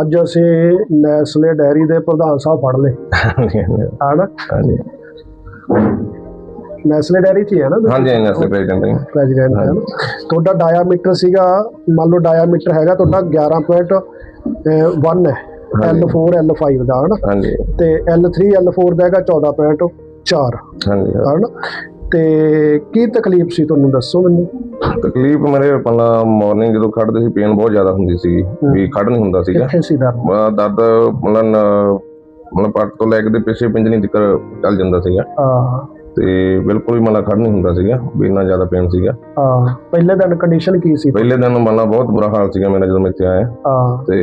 ਅੱਜ ਅਸੀਂ Nestle dairy ਦੇ ਪ੍ਰਧਾਨ ਸਾਹਿਬ ਫੜ ਲਏ। ਹਨਾ? ਹਾਂਜੀ। ਨੈਸਲੇ ਡੈਰੀ ਚ ਹੀ ਹੈ ਨਾ? ਹਾਂਜੀ ਨੈਸਲੇ ਪ੍ਰੈਜ਼ੀਡੈਂਟ ਹਾਂ ਪ੍ਰੈਜ਼ੀਡੈਂਟ ਹੈ ਤੁਹਾਡਾ ਡਾਇਆਮੀਟਰ ਸੀਗਾ ਮੰਨ ਲਓ ਡਾਇਆਮੀਟਰ ਹੈਗਾ ਤੁਹਾਡਾ 11.1 ਹੈ। L4 L5 ਦਾ ਹਨਾ? ਹਾਂਜੀ। ਤੇ L3 L4 ਦਾ ਹੈਗਾ 14.4 ਹਾਂਜੀ ਹਨਾ? ਤੇ ਕੀ ਤਕਲੀਫ ਸੀ ਤੁਹਾਨੂੰ ਦੱਸੋ ਮੈਨੂੰ? ਤਕਲੀਫ ਮੇਰੇ ਪਹਿਲਾਂ ਮਾਰਨਿੰਗ ਜਦੋਂ ਖੜਦੇ ਸੀ ਪੇਨ ਬਹੁਤ ਜ਼ਿਆਦਾ ਹੁੰਦੀ ਸੀ ਵੀ ਖੜ ਨਹੀਂ ਹੁੰਦਾ ਸੀਗਾ। ਕਿੱਥੇ ਸੀ ਦਰਦ? ਦਰਦ ਮਤਲਬ ਮਤਲਬ ਪੱਟ ਤੋਂ ਲੈ ਕੇ ਤੇ ਪਿੱਛੇ ਪਿੰਜਣੀ ਤੱਕ ਚੱਲ ਜਾਂਦਾ ਸੀਗਾ। ਹਾਂ। ਤੇ ਬਿਲਕੁਲ ਵੀ ਮਤਲਬ ਖੜ ਨਹੀਂ ਹੁੰਦਾ ਸੀਗਾ ਵੀ ਇੰਨਾ ਜ਼ਿਆਦਾ ਪੇਨ ਸੀਗਾ। ਹਾਂ। ਪਹਿਲੇ ਦਿਨ ਕੰਡੀਸ਼ਨ ਕੀ ਸੀ? ਪਹਿਲੇ ਦਿਨ ਮਤਲਬ ਬਹੁਤ ਬੁਰਾ ਹਾਲ ਸੀਗਾ ਮੇਰਾ ਜਦੋਂ ਮੈਂ ਇੱਥੇ ਆਇਆ। ਹਾਂ। ਤੇ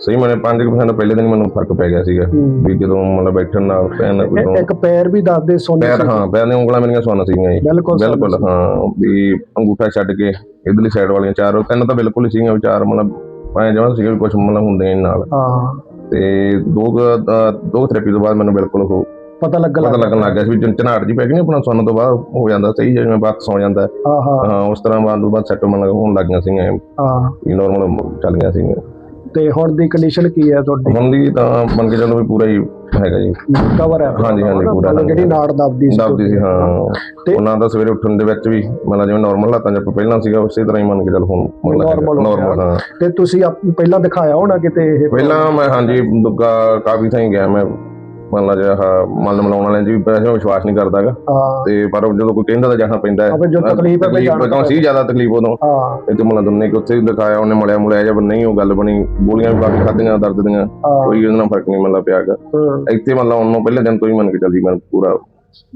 ਸਹੀ ਮੈਨੇ 5% ਪਹਿਲੇ ਦਿਨ ਮੈਨੂੰ ਫ਼ਰਕ ਪੈ ਗਿਆ ਸੀਗਾ। ਵੀ ਜਦੋਂ ਮਤਲਬ ਬੈਠਣ ਨਾਲ ਪੈਨ ਕੋਈ ਇੱਕ- ਪੈਰ ਵੀ ਦੱਸਦੇ ਸੋਨੇ ਪੈਰ ਹਾਂ ਪੈਰ ਦੀਆਂ ਉਂਗਲਾਂ ਮੇਰੀਆਂ ਸੁੰਨ ਸੀਗੀਆਂ ਜੀ। ਬਿਲਕੁਲ ਹਾਂ ਵੀ ਅੰਗੂਠਾ ਛੱਡ ਕੇ ਇਧਰਲੀ ਸਾਈਡ ਵਾਲੀਆਂ ਚਾਰ ਤਿੰਨ ਤਾਂ ਬਿਲਕੁਲ ਹੀ ਸੀਗੀਆਂ ਵੀ ਚਾਰ ਮਤਲਬ ਐਂ ਜਮਾਂ ਸੀਗਾ ਕੁਝ ਮਤਲਬ ਹੁੰਦੇ ਨੇ ਨਾਲ। ਹਾਂ। ਤੇ ਦੋ ਦੋ ਥੈਰੇਪੀ ਤੋਂ ਬਾਅਦ ਮੈਨੂੰ ਬਿਲਕੁਲ ਉਹ ਪਤਾ ਲੱਗਣ ਪਤਾ ਲੱਗ ਲੱਗਣ ਲੱਗ ਗਿਆ ਸੀ ਵੀ ਚਨਾਹਟ ਜੀ ਪੈ ਗਈ ਨਾ ਆਪਣਾ ਸੁਣਨ ਤੋਂ ਬਾਅਦ ਹੋ ਜਾਂਦਾ ਸਹੀ ਜਿਵੇਂ ਬਾਤ ਸੌ ਜਾਂਦਾ। ਹਾਂ ਹਾਂ। ਉਸ ਤਰ੍ਹਾਂ ਬਾਅਦ ਤੋਂ ਬਾਅਦ ਸੈੱਟ ਹੋਣ ਲੱਗ ਗਈਆਂ ਸੀਗੀਆਂ। ਹਾਂ। ਵੀ ਨਾਰਮਲ ਚੱਲ ਗਈਆਂ ਸੀਗੀਆਂ ਤੇ ਹੁਣ ਦੀ ਕੰਡੀਸ਼ਨ ਕੀ ਹੈ ਤੁਹਾਡੀ? ਹੁਣ ਦੀ ਤਾਂ ਮੰਨ ਕੇ ਚੱਲੋ ਵੀ ਪੂਰਾ ਹੀ ਹੈਗਾ ਜੀ। ਕਵਰ ਹੈ। ਹਾਂਜੀ, ਹਾਂਜੀ, ਪੂਰਾ ਮਤਲਬ ਜਿਹੜੀ ਨਾੜ ਦੱਬਦੀ ਸੀ ਦੱਬਦੀ ਸੀ ਹਾਂ। ਉਹਨਾਂ ਦਾ ਸਵੇਰੇ ਉੱਠਣ ਦੇ ਵਿੱਚ ਵੀ ਮਤਲਬ ਜਿਵੇਂ ਨਾਰਮਲ ਹਾਲਾਤਾਂ 'ਚ ਆਪਾਂ ਪਹਿਲਾਂ ਸੀਗਾ ਉਸੇ ਤਰ੍ਹਾਂ ਹੀ ਮੰਨ ਕੇ ਚੱਲ ਹੁਣ ਗਿਆ। ਨਾਰਮਲ ਹਾਂ ਤੇ ਤੁਸੀਂ ਪਹਿਲਾਂ ਦਿਖਾਇਆ ਹੋਣਾ ਕਿਤੇ ਇਹ ਪਹਿਲਾਂ ਮੈਂ ਹਾਂਜੀ ਦੁੱਗਾ ਕਾਫੀ ਥਾਂ ਗਿਆ ਮੈਂ। ਮੰਨ ਲਾ ਜਿਹਾ ਮਨ ਮਲਾਉਣ ਵਾਲਿਆਂ 'ਚ ਵੀ ਪਹਿਲਾਂ ਵਿਸ਼ਵਾਸ ਨਹੀਂ ਕਰਦਾਗਾ ਤੇ ਪਰ ਜਦੋਂ ਕੋਈ ਕਹਿੰਦਾ ਤਾਂ ਜਾਣਾ ਪੈਂਦਾ ਹਾਂ, ਜੋ ਤਕਲੀਫ ਹੈ, ਜਾਣਾ ਤਾਂ ਸੀ ਜ਼ਿਆਦਾ ਤਕਲੀਫ ਉਦੋਂ। ਹਾਂ। ਇਹ ਤੇ ਮਨ ਦੁੰਨੇ ਕਿ ਉੱਥੇ ਦਿਖਾਇਆ ਉਹਨੇ ਮਲਿਆ ਮੁਲਿਆ ਜਾਂ ਨਹੀਂ ਉਹ ਗੱਲ ਬਣੀ। ਗੋਲੀਆਂ ਵੀ ਕਾਫੀ ਖਾਧੀਆਂ ਦਰਦ ਦੀਆਂ। ਕੋਈ ਉਹਦੇ ਨਾਲ ਫ਼ਰਕ ਨਹੀਂ ਮਤਲਬ ਪਿਆਗਾ ਹਮ, ਇੱਥੇ ਮਤਲਬ ਉਹਨੂੰ ਪਹਿਲੇ ਦਿਨ ਤੋਂ ਹੀ ਮੰਨ ਕੇ ਚੱਲਦੀ ਮੈਂ ਪੂਰਾ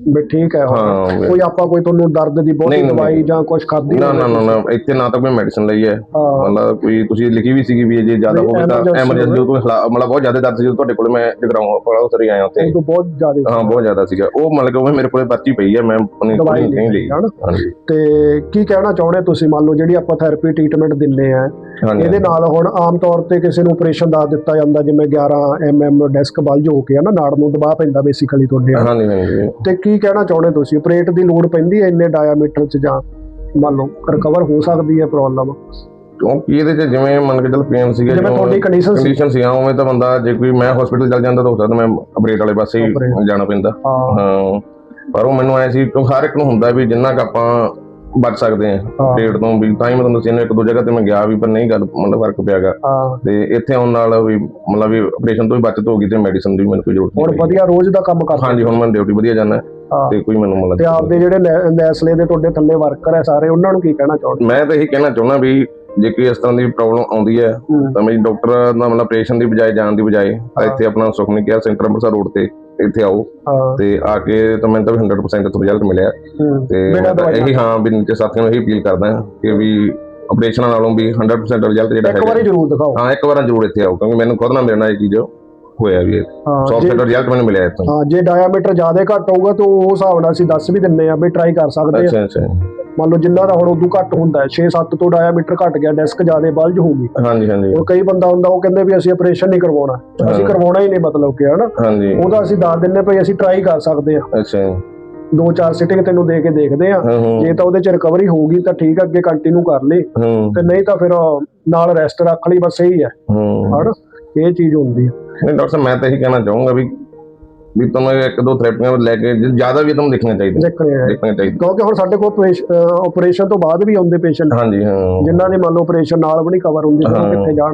ਵੀ ਠੀਕ ਹੈ। ਹਾਂ ਵੀ- ਕੋਈ ਆਪਾਂ ਕੋਈ ਤੁਹਾਨੂੰ ਦਰਦ ਦੀ ਬਹੁਤੀ ਨਹੀਂ, ਨਹੀਂ, ਦਵਾਈ ਜਾਂ ਕੁਝ ਖਾਧੀ ਨਾ ਨਾ ਨਾ ਨਾ ਇੱਥੇ ਨਾ ਤਾਂ ਕੋਈ ਮੈਡੀਸਨ ਲਈ ਹੈ। ਹਾਂ। ਮਤਲਬ ਕੋਈ ਤੁਸੀਂ ਲਿਖੀ ਵੀ ਸੀਗੀ ਵੀ ਇਹ ਜੇ ਜ਼ਿਆਦਾ ਵੀ ਹੋਵੇ ਤਾਂ emergency ਐਮਰਜੈਂਸੀ। ਜਦੋਂ ਕੋਈ ਹਾਲਾ- ਮਤਲਬ ਬਹੁਤ ਜ਼ਿਆਦਾ ਦਰਦ ਸੀ ਜਦੋਂ ਤੁਹਾਡੇ ਕੋਲ ਮੈਂ ਜਗਰਾਉਂ ਕੋਲ ਉਤਰ ਆਇਆ ਉੱਥੇ। ਤੋਂ ਬਹੁਤ ਜ਼ਿਆਦਾ ਹਾਂ ਬਹੁਤ ਜ਼ਿਆਦਾ ਸੀਗਾ। ਉਹ ਮਤਲਬ ਕਿ ਉਹ ਮੇਰੇ ਕੋਲੇ ਪਰਚੀ ਪਈ ਹੈ ਮੈਂ ਆਪਣੀ ਦਵਾਈ ਨਹੀਂ ਨਹੀਂ ਲਈ ਹਨਾ? ਹਾਂਜੀ। ਤੇ ਕੀ ਕਹਿਣਾ ਚਾਹੁੰਦੇ ਤੁਸੀਂ? ਮੰਨ ਲਓ ਜਿਹੜੀ ਆਪਾਂ ਥੈਰੇਪੀ ਟ੍ਰੀਟਮੈਂਟ ਦਿੰਨੇ ਆ ਹਾਂਜੀ ਇਹਦੇ ਨਾਲ ਹੁਣ ਆਮ ਤੌਰ ਤੇ ਕਿਸੇ ਨੂੰ ਆਪਰੇਸ਼ਨ ਦੱਸ ਦਿੱਤਾ ਜਾਂਦਾ ਜਿਵੇਂ 11 ਐਮਐਮ ਡੈਸਕ ਬਲਜ ਹੋ ਕੇ ਹੈ ਨਾ ਨਾੜ ਨੂੰ ਦਬਾਅ ਪੈਂਦਾ ਬੇਸਿਕਲੀ ਤੁਹਾਡੇ। ਹਾਂਜੀ ਹਾਂਜੀ। ਤੇ ਕੀ ਕਹਿਣਾ ਚਾਹੁੰਦੇ ਤੁਸੀਂ? ਆਪਰੇਟ ਦੀ ਲੋੜ ਪੈਂਦੀ ਹੈ ਇੰਨੇ ਡਾਇਆਮੀਟਰ ਚ ਜਾਂ ਮੰਨ ਲਓ ਰਿਕਵਰ ਹੋ ਸਕਦੀ ਹੈ ਪ੍ਰੋਬਲਮ ਕਿਉਂਕਿ ਇਹਦੇ ਚ ਜਿਵੇਂ ਮੰਨ ਕੇ ਚੱਲ ਪੇਨ ਸੀਗਾ ਜਿਵੇਂ ਤੁਹਾਡੀ ਕੰਡੀਸ਼ਨ ਕੰਡੀਸ਼ਨ ਸੀ ਉਵੇਂ ਤਾਂ ਬੰਦਾ ਜੇ ਕੋਈ ਮੈਂ ਹਸਪੀਟਲ ਚੱਲ ਜਾਂਦਾ ਤਾਂ ਹੋ ਸਕਦਾ ਮੈਂ ਆਪਰੇਟ ਵਾਲੇ ਪਾਸੇ ਹੀ। ਜਾਣਾ ਪੈਂਦਾ। ਹਾਂ। ਪਰ ਉਹ ਮੈਨੂੰ ਐ ਸੀ ਕਿ ਹਰ ਇੱਕ ਨੂੰ ਹੁੰਦਾ ਵੀ ਜਿੰਨਾ ਕ ਆਪਾਂ ਬਚ ਸਕਦੇ ਆ। ਪੇਟ ਤੋਂ ਵੀ ਤਾਂ ਹੀ ਮੈਂ ਤੁਹਾਨੂੰ ਦੱਸਿਆ ਇੱਕ ਦੋ ਜਗ੍ਹਾ ਤੇ ਮੈਂ ਗਿਆ ਵੀ ਪਰ ਨਹੀਂ ਗੱਲ ਮਤਲਬ ਫ਼ਰਕ ਪਿਆਗਾ ਤੇ ਇੱਥੇ ਆਉਣ ਨਾਲ ਵੀ ਮਤਲਬ ਵੀ ਆਪਰੇਸ਼ਨ ਤੋਂ ਵੀ ਬਚਤ ਹੋ ਗਈ ਤੇ ਮੈਡੀਸਨ ਦੀ ਮੈਨੂੰ ਕੋਈ ਜ਼ਰੂਰਤ ਹੁਣ ਨਹੀਂ ਪਈ। ਵਧੀਆ ਰੋਜ਼ ਦਾ ਕੰਮ ਕਰਦੇ ਹਾਂਜੀ ਹੁਣ ਮੈਂ ਡਿਊਟੀ ਵਧੀਆ ਜਾਂਦਾ। ਤੇ ਕੋਈ ਮੈਨੂੰ ਮਤਲਬ ਤੇ ਆਪਦੇ ਜਿਹੜੇ ਨੈਸਲੇ ਦੇ ਤੁਹਾਡੇ ਥੱਲੇ ਵਰਕਰ ਹੈ ਸਾਰੇ ਉਹਨਾਂ ਨੂੰ ਕੀ ਕਹਿਣਾ ਚਾਹੁੰਦੇ ਮੈਂ ਤਾਂ ਇਹੀ ਕਹਿਣਾ ਚਾਹੁੰਦਾ ਵੀ ਜੇ ਕੋਈ ਇਸ ਤਰ੍ਹਾਂ ਦੀ ਪ੍ਰੋਬਲਮ ਆਉਂਦੀ ਹੈ। ਤਾਂ ਮੇਰੀ ਡਾਕਟਰ ਦਾ ਮਤਲਬ ਆਪਰੇਸ਼ਨ ਦੀ ਬਜਾਏ ਜਾਣ ਦੀ ਬਜਾਏ ਇੱਥੇ ਆਪਣਾ Sukhmani care centre Amritsar road ਤੇ ਇੱਥੇ ਆਓ। ਹਾਂ। ਤੇ ਆ ਕੇ ਤਾਂ ਮੈਨੂੰ ਤਾਂ 100% ਤੋਂ ਰਿਜ਼ਲਟ ਮਿਲਿਆ। ਤੇ ਬਿਨਾਂ ਮੈਂ ਤਾਂ ਦਵਾਈਆਂ। ਇਹੀ ਹਾਂ ਵੀ ਨੀਚੇ ਸਾਥੀਆਂ ਨੂੰ ਇਹੀ ਅਪੀਲ ਕਰਦਾ ਹਾਂ ਕਿ ਵੀ ਆਪਰੇਸ਼ਨ ਨਾਲੋਂ ਵੀ 100% ਰਿਜ਼ਲਟ ਜਿਹੜਾ ਇੱਕ ਵਾਰੀ ਹੈਗਾ ਜ਼ਰੂਰ ਦਿਖਾਓ। ਹਾਂ ਇੱਕ ਵਾਰ ਜ਼ਰੂਰ ਇੱਥੇ ਆਓ ਕਿਉਂਕਿ ਮੈਨੂੰ ਖੁਦ ਨਾਲ ਮੇਰੇ ਨਾਲ ਇਹ ਚੀਜ਼ ਹੋਇਆ ਵੀ ਹੈ। ਹਾਂ ਜੇ 100% ਰਿਜ਼ਲਟ ਮੈਨੂੰ ਮਿਲਿਆ ਇੱਥੋਂ। ਹਾਂ ਜੇ ਡਾਇਆਮੀਟਰ ਜ਼ਿਆਦਾ ਘੱਟ ਹੋਊਗਾ ਤਾਂ ਉਹ ਹਿਸਾਬ ਨਾਲ ਅਸੀਂ ਦੱਸ ਵੀ ਦਿੰਨੇ ਆ ਵੀ ਟਰਾਈ ਕਰ ਸਕਦੇ ਆ ਅੱਛਾ ਅੱਛਾ। ਮੰਨ ਲਓ ਜਿੰਨਾ ਦਾ ਹੁਣ ਉਦੋਂ ਘੱਟ ਹੁੰਦਾ ਹੈ 6-7 ਤੋਂ ਡਾਇਆਮੀਟਰ ਘੱਟ ਗਿਆ ਡਿਸਕ ਜ਼ਿਆਦਾ ਬਲਜ ਹੋ ਗਈ ਹਾਂਜੀ ਹਾਂਜੀ। ਹੁਣ ਕਈ ਬੰਦਾ ਹੁੰਦਾ ਉਹ ਕਹਿੰਦੇ ਵੀ ਅਸੀਂ ਆਪਰੇਸ਼ਨ ਨਹੀਂ ਕਰਵਾਉਣਾ। ਅਸੀਂ। ਕਰਵਾਉਣਾ ਹੀ ਨਹੀਂ ਮਤਲਬ ਕਿ ਹਨਾ? ਉਹਦਾ ਅਸੀਂ ਦੱਸ ਦਿੰਨੇ ਭਈ ਅਸੀਂ ਟਰਾਈ ਕਰ ਸਕਦੇ ਆ ਅੱਛਾ। ਦੋ ਚਾਰ ਸਿਟਿੰਗ ਤੈਨੂੰ ਦੇ ਕੇ ਦੇਖਦੇ ਆ ਜੇ ਤਾਂ ਉਹਦੇ ਚ ਰਿਕਵਰੀ ਹੋਊਗੀ ਤਾਂ ਠੀਕ ਆ ਅੱਗੇ ਕੰਟੀਨਿਊ ਕਰ ਹੂੰ। ਤੇ ਨਹੀਂ ਤਾਂ ਫਿਰ ਨਾਲ ਰੈਸਟ ਰੱਖ ਲਈ ਬਸ ਇਹੀ ਹੈ। ਹੂੰ। ਹਨਾ? ਇਹ ਚੀਜ਼ ਹੁੰਦੀ ਹੈ। ਨਹੀਂ ਡਾਕਟਰ ਸਾਹਿਬ ਮੈਂ ਤਾਂ ਇਹੀ ਕਹਿਣਾ ਚਾਹੂੰਗਾ ਵੀ ਵੀ ਤੁਹਾਨੂੰ ਇੱਕ ਦੋ ਥੈਰੇਪੀਆਂ ਲੈ ਕੇ ਜ਼ਿਆਦਾ ਵੀ ਤੁਹਾਨੂੰ ਦੇਖਣਾ ਚਾਹੀਦਾ ਦੇਖਣੇ ਆ ਦੇਖਣਾ ਚਾਹੀਦਾ ਕਿਉਂਕਿ ਹੁਣ ਸਾਡੇ ਕੋਲ ਆਪਰੇਸ਼ਨ ਤੋਂ ਬਾਅਦ ਵੀ ਆਉਂਦੇ ਪੇਸ਼ੈਂਟ ਹਾਂਜੀ ਹਾਂ। ਜਿਨ੍ਹਾਂ ਦੇ ਮੰਨ ਲਓ ਆਪਰੇਸ਼ਨ ਨਾਲ ਵੀ ਨਹੀਂ ਕਵਰ ਹੁੰਦੇ ਉਹ ਹਾਂ। ਕਿੱਥੇ ਜਾਣ।